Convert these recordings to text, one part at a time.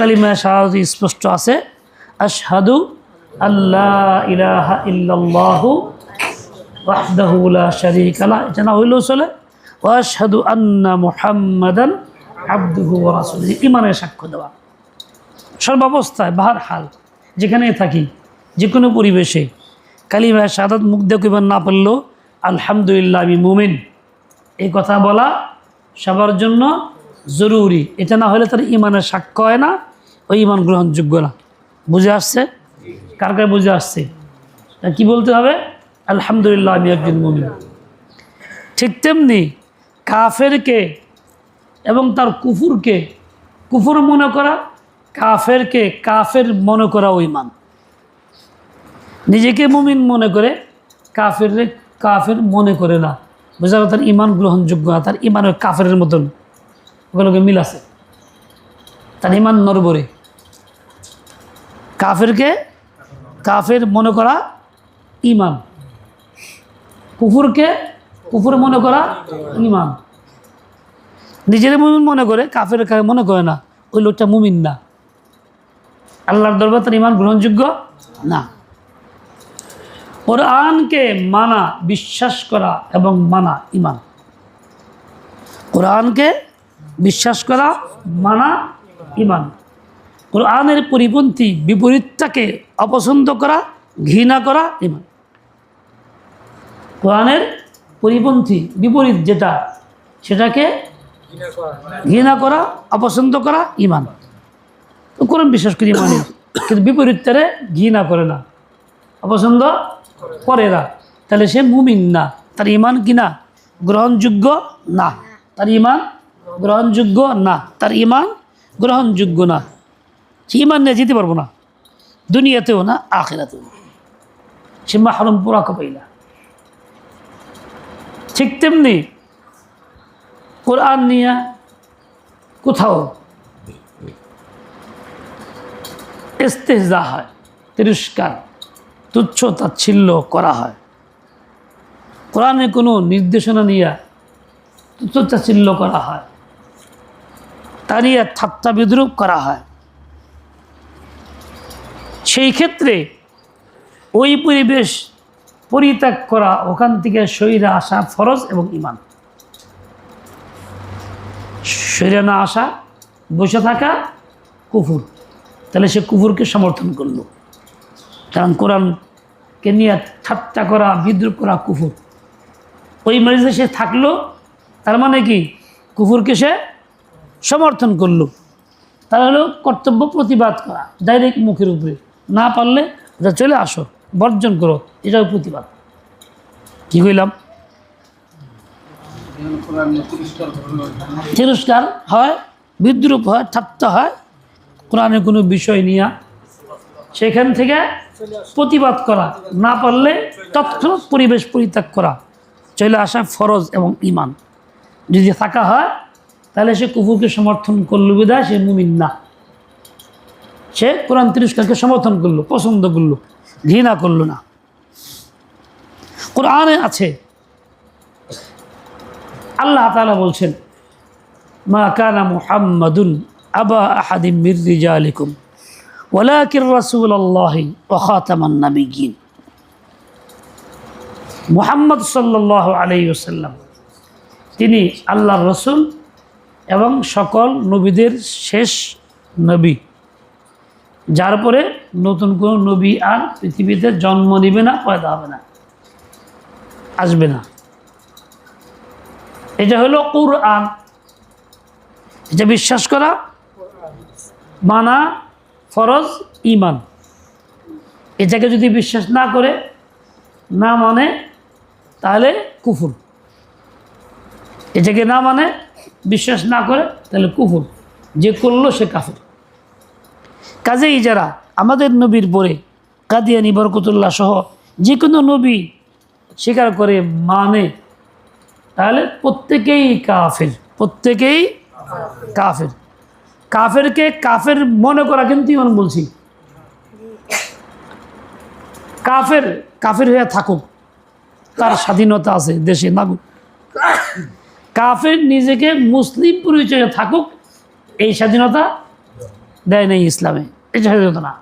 কালিমা শাহাদ স্পষ্ট আছে, আশহাদু আল্লাহ ইলাহা হইলেও চলে সাক্ষ্য দেওয়া। সর্বাবস্থায় বাহার হাল যেখানে থাকি যে কোনো পরিবেশে কালিমা শাহাদাত মুখ দিয়ে না পারলেও আলহামদুলিল্লাহ, আমি মুমিন। এই কথা বলা সবার জন্য জরুরি। এটা না হলে তার ইমানের সাক্ষ্য হয় না, ওই ইমান গ্রহণযোগ্য না। বুঝে আসছে? কার কার বুঝে আসছে? তা কি বলতে হবে? আলহামদুলিল্লাহ, আমি একজন মুমিন। ঠিক তেমনি কাফেরকে এবং তার কুফুরকে, কুফুর মনে করা, কাফেরকে কাফের মনে করা ওই মান নিজেকে মুমিন মনে করে কাফের কাফের মনে করে না। বোঝা তার ইমান গ্রহণযোগ্য না, তার ইমানের কাফের মতন। ওগুলোকে মিল আছে। তার ইমান নরবরে। কাফেরকে কাফের মনে করা ইমান। কুকুরকে কুকুর মনে করা ইমান। নিজের মুমিন মনে করে কাফের মনে করে না, ওই লোকটা মুমিন না। আল্লাহর দরবার তার ইমান গ্রহণযোগ্য না। কোরআনকে মানা, বিশ্বাস করা এবং মানা ইমান। কোরআনকে বিশ্বাস করা, মানা ইমান কোরআনের পরিপন্থী বিপরীতটাকে অপছন্দ করা, ঘৃণা করা ইমান কোরআনের পরিপন্থী বিপরীত যেটা, সেটাকে ঘৃণা করা, অপছন্দ করা ইমান কোরআন বিশ্বাস করি ইমান কিন্তু বিপরীতটারে ঘৃণা করে না, অপছন্দ করে না। তাহলে সে মুমিন না, তার ইমান কিনা গ্রহণযোগ্য না। তার ইমান গ্রহণযোগ্য না। তার ইমান গ্রহণযোগ্য না। সে ইমান নিয়ে যেতে পারব না। দুনিয়াতেও না, আখেরাতেও। না সে মাহরম পুরা কপাইলা। ঠিক তেমনি কোরআন নিয়ে কোথাও ইস্তেজা হয়, তিরস্কার, তুচ্ছ তাচ্ছিল্য করা হয়। কোরআনে কোনো নির্দেশনা নিয়ে তুচ্ছ তাচ্ছিল্য করা হয়। তা নিয়ে ঠাট্টা বিদ্রুপ করা হয়। সেই ক্ষেত্রে ওই পরিবেশ পরিত্যাগ করা ওখান থেকে শরীরে আসা ফরজ এবং ইমান শরীরে না আসা, বসে থাকা কুফুর। তাহলে সে কুফুরকে সমর্থন করল। কারণ কোরআনকে নিয়ে ঠাট্টা করা, বিদ্রুপ করা কুফুর। ওই মরিজে সে থাকল, তার মানে কি? কুফুরকে সে সমর্থন করল। তাহলে হলো কর্তব্য প্রতিবাদ করা ডাইরেক্ট মুখের উপরে। না পারলে এটা চলে আসো, বর্জন করো, এটাও প্রতিবাদ। কি কইলাম? তিরস্কার হয়, বিদ্রুপ হয়, ঠাট্টা হয় কোরআনের কোনো বিষয় নিয়ে। সেখান থেকে প্রতিবাদ করা, না পারলে তৎক্ষণাৎ পরিবেশ পরিত্যাগ করা। চলে আসা ফরজ এবং ইমান যদি থাকা হয় তাহলে সে কুকুরকে সমর্থন করল বিদায় সে মুমিন না। সে কোরআন তিরস্কারকে সমর্থন করল, পছন্দ করল, ঘৃণা করল না। কোরআনে আছে, আল্লাহ তালা বলছেন, মা কানা মুহাম্মাদুন আবা আহাদিম মির রিজালিকুম ওয়ালাকির রাসূল আল্লাহি ওয়া খাতামান নাবিয়্যিন। মুহাম্মদ আলাইহি ওয়াসাল্লাম, তিনি আল্লাহর রসুল এবং সকল নবীদের শেষ নবী। যার পরে নতুন কোনো নবী আর পৃথিবীতে জন্ম নিবে না, পয়দা হবে না, আসবে না। এটা হলো কুরআন। এটা বিশ্বাস করা মানা ফরজ ইমান এটাকে যদি বিশ্বাস না করে, না মানে তাহলে কুফুর। এটাকে না মানে বিশ্বাস না করে, তাহলে কুফুর। যে করল সে কাফের। কাজেই যারা আমাদের নবীর পরে কাদিয়ানি, বরকতুল্লাহ সহ যে কোনো নবী স্বীকার করে মানে তাহলে প্রত্যেকেই কাফের প্রত্যেকেই কাফের। কাফেরকে কাফের মনে করা, কিন্তু ইমান বলছি। কাফের কাফের হয়ে থাকুক। তার স্বাধীনতা আছে দেশে নাগুক কাফের নিজেকে মুসলিম পরিচয়ে থাকুক, এই স্বাধীনতা দেয় নেই ইসলামে। এটা স্বাধীনতা না।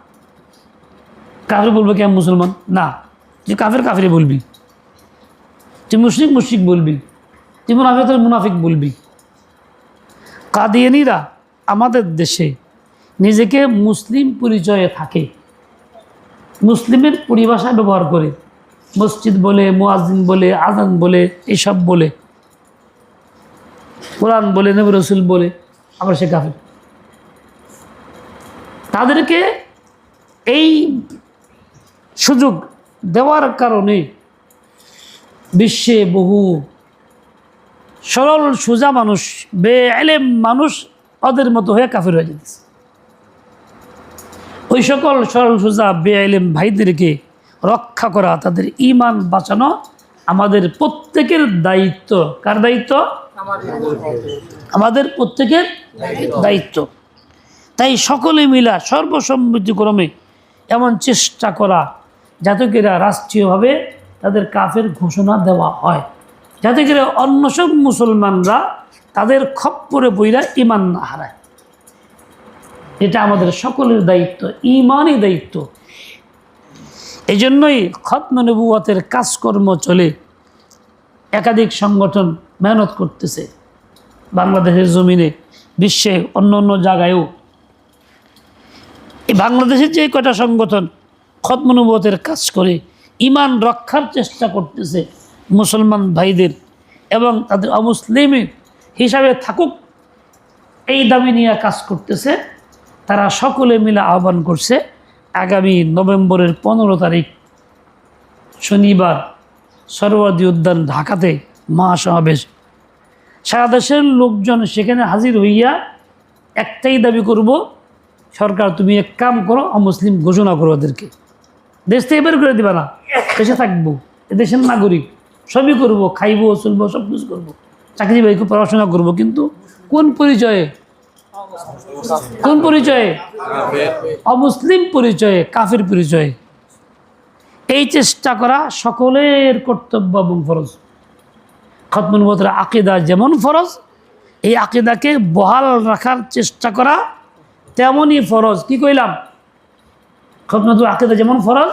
কাফের বলবে কেমন মুসলমান? না। তুই কাফের কাফেরই বলবি। তুই মুশরিক মুশরিক বলবি। তুই মুনাফিক মুনাফিক বলবি। কাদিয়ানিরা আমাদের দেশে নিজেকে মুসলিম পরিচয়ে থাকে। মুসলিমের পরিভাষা ব্যবহার করে। মসজিদ বলে মুয়াজিন বলে আজান বলে, এসব বলে। কোরআন বলে, নবী রসুল বলে, আবার সে কাফের। তাদেরকে এই সুযোগ দেওয়ার কারণে বিশ্বে বহু সরল, সোজা মানুষ বে এলেম মানুষ ওদের মতো হয়ে কাফের হয়ে যেতেছে। ওই সকল সরল, সোজা বে এলেম ভাইদেরকে রক্ষা করা, তাদের ইমান বাঁচানো আমাদের প্রত্যেকের দায়িত্ব। কার দায়িত্ব? আমাদের প্রত্যেকের দায়িত্ব। তাই সকলে মিলা সর্বসম্মতিক্রমে এমন চেষ্টা করা যাতে করে রাষ্ট্রীয়ভাবে তাদের কাফের ঘোষণা দেওয়া হয়। যাতে করে অন্য সব মুসলমানরা তাদের খপ্পরে বইরা ইমান না হারায়। এটা আমাদের সকলের দায়িত্ব ইমানই দায়িত্ব। এই জন্যই খতম নবুয়াতের কাজকর্ম চলে। একাধিক সংগঠন মেহনত করতেছে। বাংলাদেশের জমিনে, বিশ্বে অন্য অন্য জায়গায়ও। এই বাংলাদেশের যে কয়টা সংগঠন খতমনুবতের কাজ করে, ইমান রক্ষার চেষ্টা করতেছে মুসলমান ভাইদের এবং তাদের অমুসলিম হিসাবে থাকুক, এই দাবি নিয়ে কাজ করতেছে। তারা সকলে মিলে আহ্বান করছে। আগামী নভেম্বরের পনেরো তারিখ, শনিবার সরোয়ার্দী উদ্যান ঢাকাতে মহাসমাবেশ। সারা দেশের লোকজন সেখানে হাজির হইয়া একটাই দাবি করব, সরকার তুমি এক কাম করো, অমুসলিম ঘোষণা করো ওদেরকে। দেশ থেকে বের করে দিবা না, দেশে থাকব দেশের নাগরিক। সবই করব, খাইবো, চলবো সব কিছু করব। চাকরি বাকরি পড়াশোনা করব, কিন্তু কোন পরিচয়ে কোন পরিচয়ে? অমুসলিম পরিচয়ে, কাফের পরিচয়ে। এই চেষ্টা করা সকলের কর্তব্য এবং ফরজ। খতমুলবতের আকিদা যেমন ফরজ, এই আকিদাকে বহাল রাখার চেষ্টা করা তেমনই ফরজ। কি কইলাম? খতমতুল আকিদা যেমন ফরজ,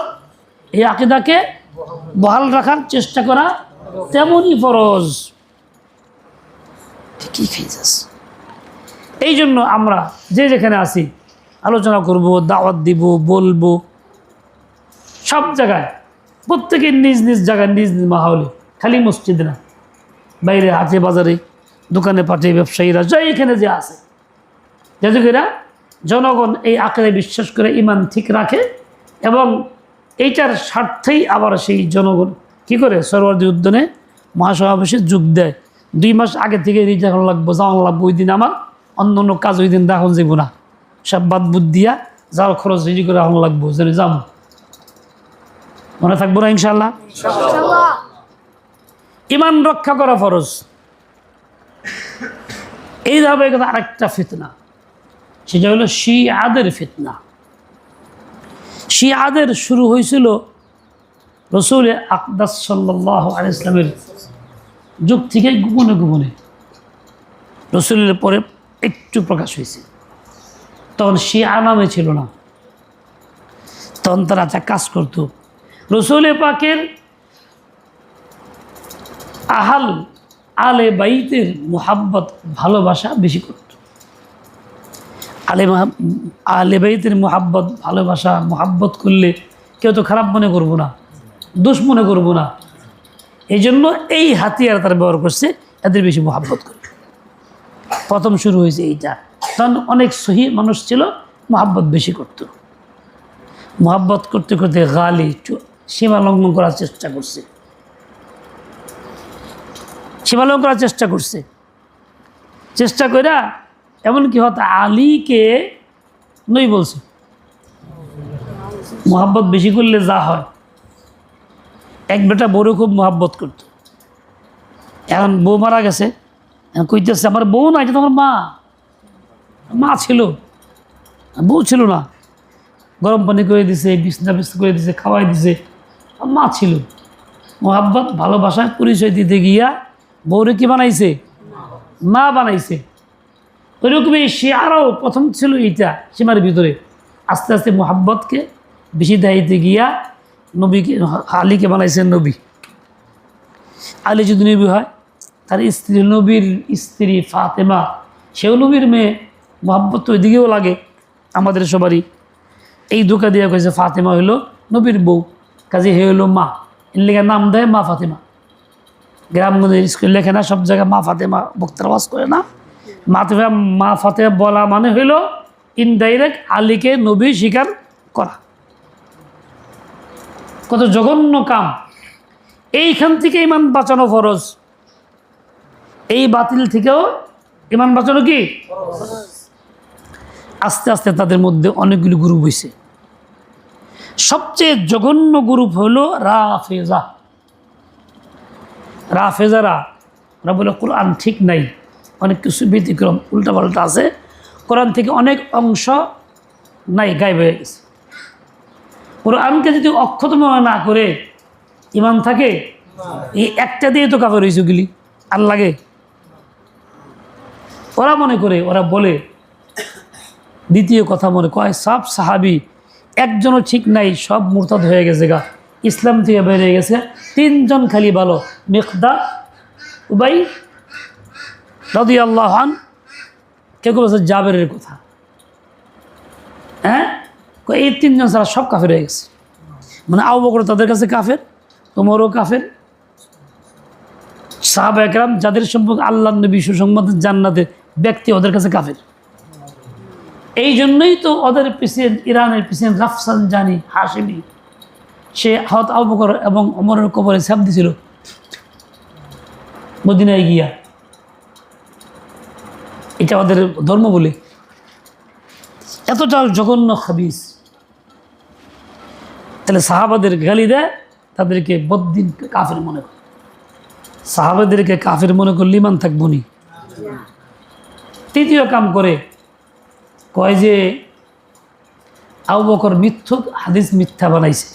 এই আকিদাকে বহাল রাখার চেষ্টা করা তেমনই ফরজ। ঠিকই খাইছিস? এই জন্য আমরা যে যেখানে আছি, আলোচনা করব, দাওয়াত দিব, বলব। সব জায়গায়, প্রত্যেকের নিজ নিজ জায়গায়, নিজ নিজ মাহলে খালি মসজিদ না। বাইরে আছে বাজারে, দোকানে পাঠে ব্যবসায়ীরা যাই এখানে যে আছে। যাতে করে জনগণ এই আকারে বিশ্বাস করে ইমান ঠিক রাখে এবং এইটার স্বার্থেই আবার সেই জনগণ কি করে সরোয়ার্দী উদ্যানে মহাসমাবেশে যোগ দেয়। দুই মাস আগে থেকে রিজার্ভ লাগবো, যাওয়ান লাগবো ওই দিন আমার। অন্য অন্য কাজ ওই দিন দেখান যাব না। সব বাদ বুদ দিয়া যাওয়ার খরচ রেডি করে এখন লাগবো যেন যাম। মনে থাকব না ইনশাল্লাহ ইমান রক্ষা করা ফরজ। এই ধারাবাহিকতা আরেকটা ফিতনা। সেটা হলো শি আদের ফিতনা। শি আদের শুরু হয়েছিল রসুল আকদাস সাল্লাহ আলি ইসলামের যুগ থেকে গোপনে গোপনে। রসুলের পরে একটু প্রকাশ হয়েছে। তখন শিয়া নামে ছিল না। তখন তারা যা কাজ করতো, রসুল পাকের আহাল আলে বাইতের মোহাব্বত, ভালোবাসা বেশি করত। আলে আলে বাইতের মোহাব্বত, ভালোবাসা, মোহাব্বত করলে কেউ তো খারাপ মনে করব না, দোষ মনে করব না। এই জন্য এই হাতিয়ার তারা ব্যবহার করছে, এদের বেশি মোহাব্বত করবে প্রথম শুরু হয়েছে এইটা। তখন অনেক সহি মানুষ ছিল, মোহাব্বত বেশি করত। মোহাব্বত করতে করতে গালি সীমা লঙ্ঘন করার চেষ্টা করছে। সীমা লঙ্ঘন করার চেষ্টা করছে। চেষ্টা কইরা এমনকি হয়তো আলীকে নই বলছে, মোহাব্বত বেশি করলে যা হয়। এক বেটা বড় খুব মোহাব্বত করত। এখন বউ মারা গেছে কইতেছে, আমার বউ না এটা তো আমার মা। মা ছিল। বউ ছিল না। গরম পানি করে দিছে, বিছনা বিছনা করে দিছে, খাওয়াই দিছে। মা ছিল। মোহাব্বত ভালোবাসায় পরিচয় দিতে গিয়া বউরে কি বানাইছে? মা বানাইছে। ওইরকমই শিয়ারাও প্রথম ছিল এইটা, সীমার ভিতরে। আস্তে আস্তে মোহাব্বতকে বেশি দায়িত্বে গিয়া নবীকে, আলীকে বানাইছেন নবী। আলী যদি নবী হয় তার স্ত্রী নবীর স্ত্রী ফাতেমা, সেও নবীর মেয়ে। মোহাব্বত তো ওইদিকেও লাগে আমাদের সবারই। এই ধোকা দিয়ে কয়েছে ফাতেমা হইল নবীর বউ, কাজে হে হইল মা। লেগে নাম দেয় মা ফাতেমা। গ্রামগঞ্জের স্কুল লেখে না, সব জায়গায় মা ফাতেমা বক্তার আওয়াজ করে না। মাতেমা মা ফাতেমা বলা মানে হইল ইনডাইরেক্ট আলীকে নবী স্বীকার করা। কত জঘন্য কাম। এইখান থেকে ইমান বাঁচানো ফরজ। এই বাতিল থেকেও ইমান বাঁচানো কি? আস্তে আস্তে তাদের মধ্যে অনেকগুলি গ্রুপ হয়েছে সবচেয়ে জঘন্য গ্রুপ হলো রাফেজা। রাফেজারা, ওরা বলে কোরআন ঠিক নাই, অনেক কিছু ব্যতিক্রম, উল্টাপাল্টা আছে। কোরআন থেকে অনেক অংশ নাই, গায়েব হয়ে গেছে। কোরআনকে যদি অক্ষত মনে না করে ইমান থাকে, এই একটা দিয়ে তো কাপড় হয়েছে গিলি আর লাগে? ওরা মনে করে, ওরা বলে, দ্বিতীয় কথা মনে কয়, সব সাহাবি একজনও ঠিক নাই, সব মুরতাদ হয়ে গেছে গা। ইসলাম থেকে বেরিয়ে গেছে, তিনজন খালি ভালো মেঘদা উবাই রদি আল্লাহান কেউ কেউ বলছে জাবেরের কথা। হ্যাঁ? এই তিনজন ছাড়া সব কাফের হয়ে গেছে। মানে আউ বকর তাদের কাছে কাফের তোমারও কাফের। সাহাব একরাম যাদের সম্পর্কে আল্লাহ নবী সুসংবাদ জান্নাতে ব্যক্তি ওদের কাছে কাফের। এই জন্যই তো ওদের প্রেসিডেন্ট ইরানের প্রেসিডেন্ট রাফসান জানি হাসিমি, সে হত আবু বকর এবং অমরের কবরে ছাপ দিছিল মদিনায় গিয়া। এটা ওদের ধর্ম বলে। এতটা জঘন্য খাবিস তাহলে সাহাবাদের গালি দেয়, তাদেরকে বদ্দিন কাফের মনে করে। সাহাবাদেরকে কাফের মনে করলে ইমান থাকব নি। তৃতীয় কাম করে, কয় যে আবু বকর মিথ্যুক, হাদিস মিথ্যা বানাইছে।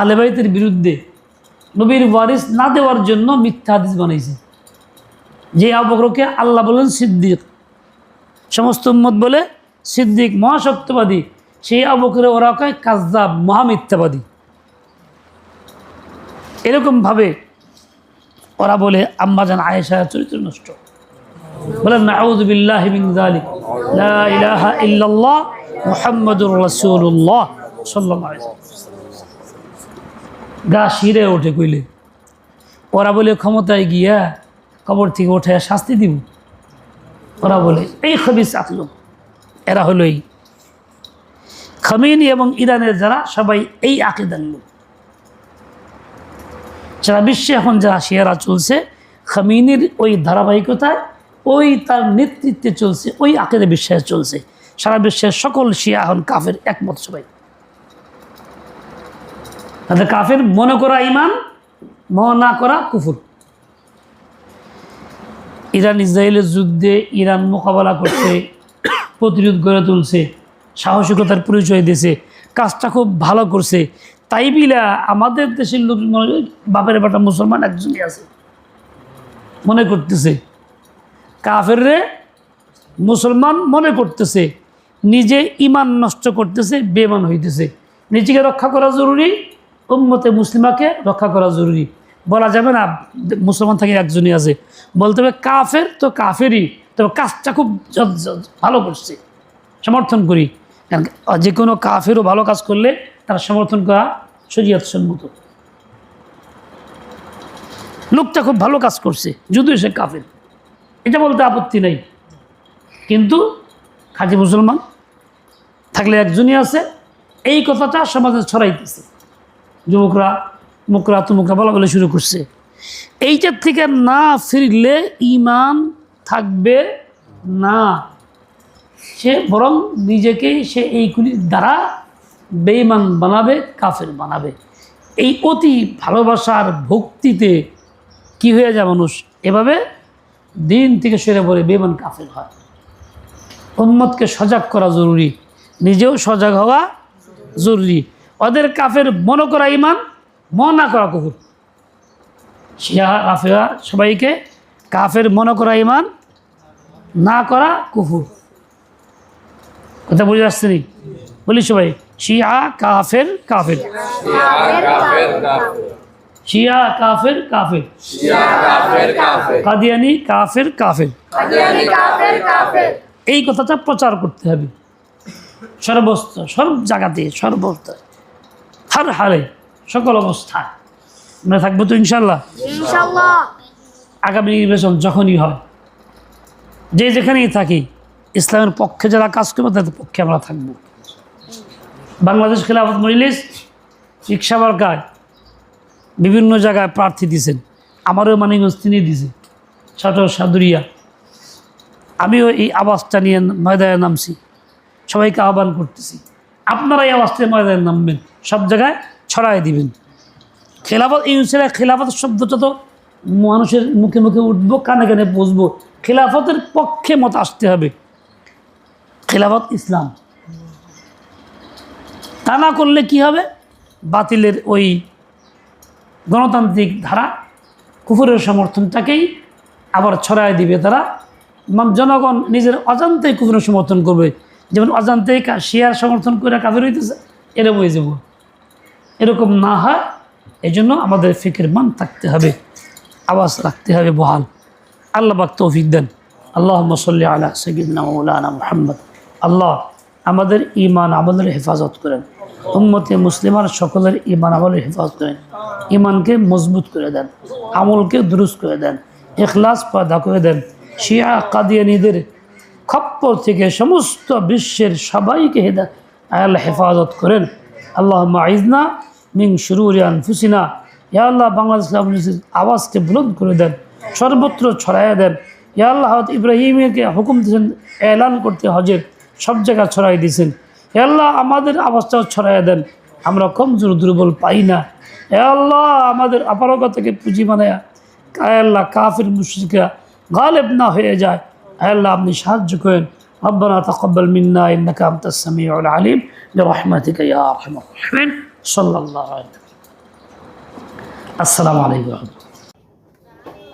আলেবাইতের বিরুদ্ধে নবীর ওয়ারিস না দেওয়ার জন্য মিথ্যা হাদিস বানাইছে। যে আবু বকরকে আল্লাহ বলেন সিদ্দিক, সমস্ত উম্মত বলে সিদ্দিক মহাসত্যবাদী, সেই আবু বকরে ওরা কয় কাজদাব মহামিথ্যাবাদী। এরকমভাবে ওরা বলে, আম্মাজান আয়েশা চরিত্র নষ্ট। বলেন ইলাহা ইল্লাল্লাহ মুহাম্মাদুর রাসূলুল্লাহ সাল্লাল্লাহু আলাইহি গা শিরে ওঠে কইলে। ওরা বলে, ক্ষমতায় গিয়া কবর থেকে উঠে শাস্তি দিব। ওরা বলে, এই খবিস আতলো। এরা হলো এই খামিনি এবং ইরানের যারা, সবাই এই আকিদার লোক। সারা বিশ্বে এখন যারা শিয়ারা চলছে, খামিনির ওই ধারাবাহিকতায় ওই তার নেতৃত্বে চলছে, ওই আকেদে বিশ্বাস চলছে। সারা বিশ্বের সকল শিয়া এখন কাফের একমত সবাই। তাদের কাফের মনে করা ইমান মনে না করা কুফুর। ইরান ইসরায়েলের যুদ্ধে ইরান মোকাবেলা করছে, প্রতিরোধ গড়ে তুলছে, সাহসিকতার পরিচয় দিয়েছে, কাজটা খুব ভালো করছে। তাই বিলা আমাদের দেশের লোক মনে বাপের বাটা মুসলমান একজনই আছে। মনে করতেছে। কাফের রে মুসলমান মনে করতেছে, নিজে ইমান নষ্ট করতেছে বেমান হইতেছে। নিজেকে রক্ষা করা জরুরি, উম্মতে মুসলিমাকে রক্ষা করা জরুরি। বলা যাবে না, মুসলমান থেকে একজনই আছে। বলতে হবে কাফের তো কাফেরই, তবে কাজটা খুব ভালো করছে। সমর্থন করি। যে কোনো কাফেরও ভালো কাজ করলে তারা সমর্থন করা শরীয়ত সম্মত। লোকটা খুব ভালো কাজ করছে, যদিও সে কাফের। এটা বলতে আপত্তি নেই। কিন্তু খাঁটি মুসলমান থাকলে একজনই আছে, এই কথাটা সমাজে ছড়াইতেছে। যুবকরা মুকরা তুমুকরা বলা বলে শুরু করছে। এইটার থেকে না ফিরলে ইমান থাকবে না। সে বরং নিজেকেই সে এইগুলির দ্বারা বেঈমান বানাবে, কাফের বানাবে। এই অতি ভালোবাসার ভক্তিতে কি হয়ে যায় মানুষ? এভাবে দিন থেকে সেরে পড়ে বেমান কাফের হয়। উম্মতকে সজাগ করা জরুরি, নিজেও সজাগ হওয়া জরুরি। ওদের কাফের মনে করা ইমান মন না করা কুকুর শিয়া, কাফেরা সবাইকে কাফের মনে করা ইমান না করা কুফুর। কথা বুঝে আসছে নি? বলি সবাই শিয়া, কাফের কাফের। শিয়া কাফের কাফের। কাদিয়ানি কাফের কাফের। এই কথাটা প্রচার করতে হবে। সর্বস্ত সব জায়গাতে সর্বস্ত। হার হারে সকল অবস্থায়। আমরা থাকব তো ইনশাল্লাহ আগামী নির্বাচন যখনই হয় যে যেখানেই থাকি ইসলামের পক্ষে যারা কাজ করবে তাদের পক্ষে আমরা থাকব। বাংলাদেশ খেলাফত মজলিস রিক্সা মার্কায় বিভিন্ন জায়গায় প্রার্থী দিয়েছেন আমারও মানিগঞ্জ তিনি দিয়েছে ছোট সাদুরিয়া। আমিও এই আওয়াজটা নিয়ে ময়দানে নামছি। সবাইকে আহ্বান করতেছি। আপনারা এই আওয়াজটা ময়দানে নামবেন। সব জায়গায় ছড়াই দিবেন। খেলাফত, এই ছেলে খেলাফত শব্দটা তো মানুষের মুখে মুখে উঠবো, কানে কানে বসবো। খেলাফতের পক্ষে মত আসতে হবে। খেলাফত ইসলাম। তা না করলে কি হবে? বাতিলের ওই গণতান্ত্রিক ধারা কুকুরের সমর্থনটাকেই আবার ছড়ায় দিবে তারা। জনগণ নিজের অজান্তেই কুকুরের সমর্থন করবে। যেমন অজান্তেই কা- শিয়ার সমর্থন করে কাজের হইতেছে, এরকম হয়ে যাব। এরকম না হয় এই জন্য আমাদের ফিকের মান থাকতে হবে, আওয়াজ রাখতে হবে বহাল। আল্লাহ বাক তৌফিক দেন। আল্লাহ মসল্লি আলা সঈদনা মৌলানা মোহাম্মদ। আল্লাহ আমাদের ইমান আমাদের হেফাজত করেন। উম্মতে মুসলিমার সকলের ইমান আমলের হেফাজত করেন। ইমানকে মজবুত করে দেন, আমলকে দুরুস্ত করে দেন এখলাস পয়দা করে দেন। শিয়া কাদিয়ানিদের খপ্পর থেকে সমস্ত বিশ্বের সবাইকে হেদা হেফাজত করেন। আল্লাহ আইজনা মিং শুরুর আনফুসিনা। ইয়া আল্লাহ, বাংলাদেশ আওয়াজকে বুলন্দ করে দেন, সর্বত্র ছড়াইয়া দেন। ইয়া আল্লাহ ইব্রাহিমকে হুকুম দিয়েছেন, এলান করতে হজের সব জায়গায় ছড়াই দিয়েছেন। হে আল্লাহ আমাদের আওয়াজটাও ছড়াইয়া দেন আমরা কমজোর দুর্বল পাই না হে আল্লাহ আমাদের অপারগতাকে পুঁজি বানায়া আয় আল্লাহ কাফির মুশরিকা গালেব না হয়ে যায় আয় আল্লাহ আপনি সাহায্য করেন ربنا تقبل منا انك انت السميع العليم برحمتك يا ارحم الراحمين صلى الله عليه وسلم السلام عليكم ورحمه الله